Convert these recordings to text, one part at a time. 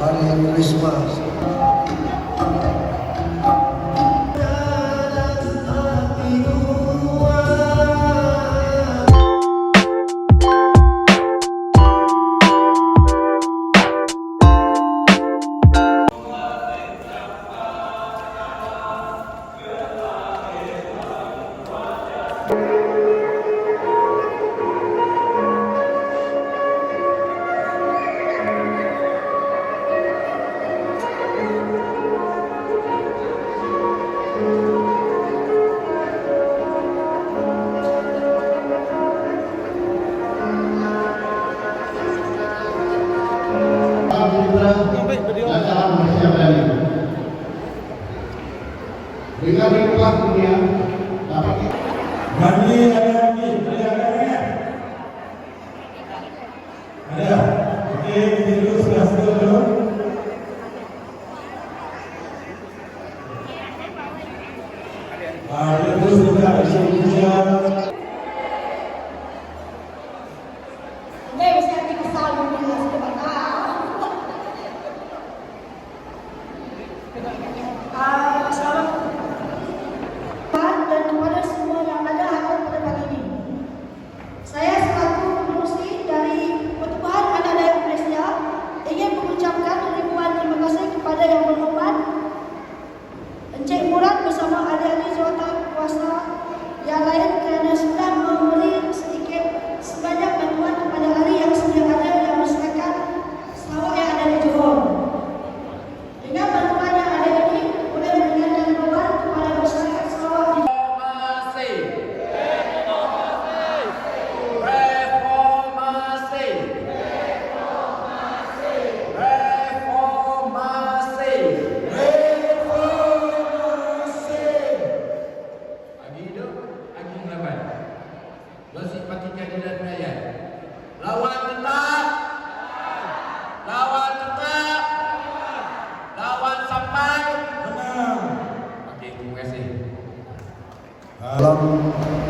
hari Christmas. sampai Malaysia dia. Dalam masyarakat. Bila berkelah dunia, dapat kita. Bagi ada lagi, ada yang ada lagi. Ada. Okey.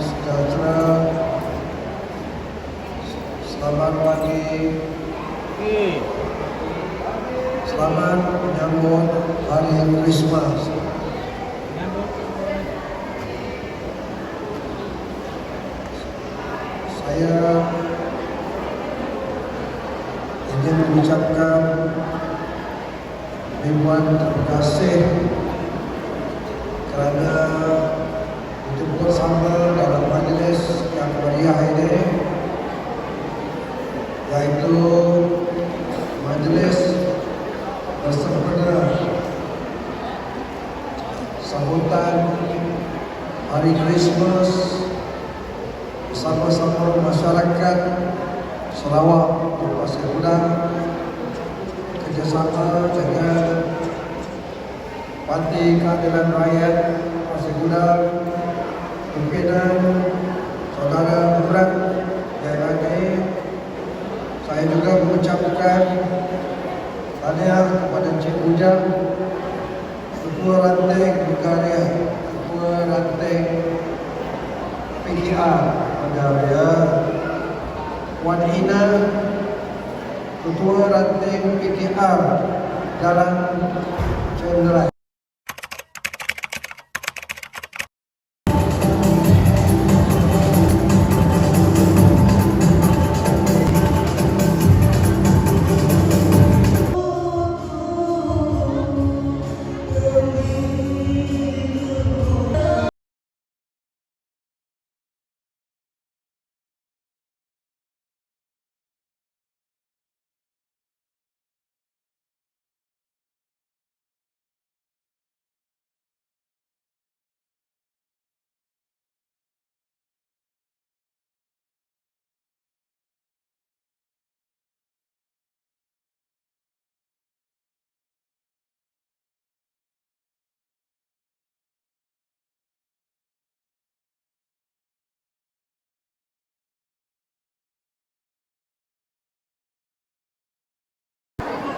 Sejahtera. Selamat pagi. Selamat menyambut hari Christmas. Saya ingin mengucapkan ribuan terima kasih kerana betul-betul sama dalam majlis yang meriah ini yaitu majlis bersempena sambutan Hari Christmas bersama-sama masyarakat Sarawak di Pasir kerjasama dengan Parti Keadilan Rakyat Pasir Gudang pimpinan saudara Berat yang ini saya juga mengucapkan tahniah kepada Encik Bujang Ketua Ranting Bulgaria Ketua Ranting PKR Bulgaria Wan Ina Ketua Ranting PKR Jalan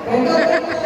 Thank you.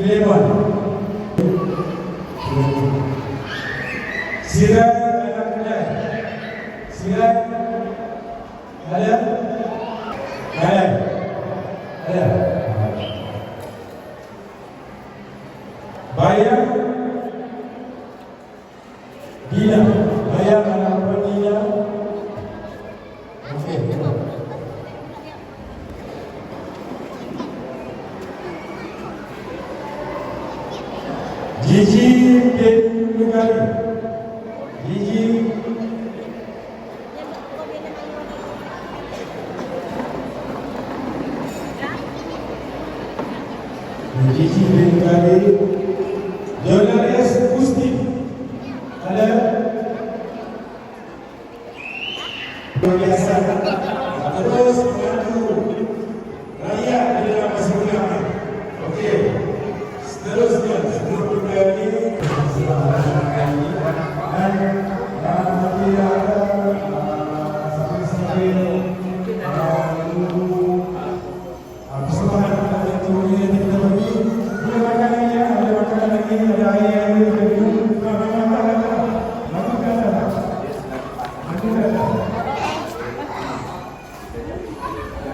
Filemon Sirat Anak Kedai Sirat Ada Ada Ada Bayar. Bila Bayar Anak. Gigi Bengkari, Jurnalis positif ada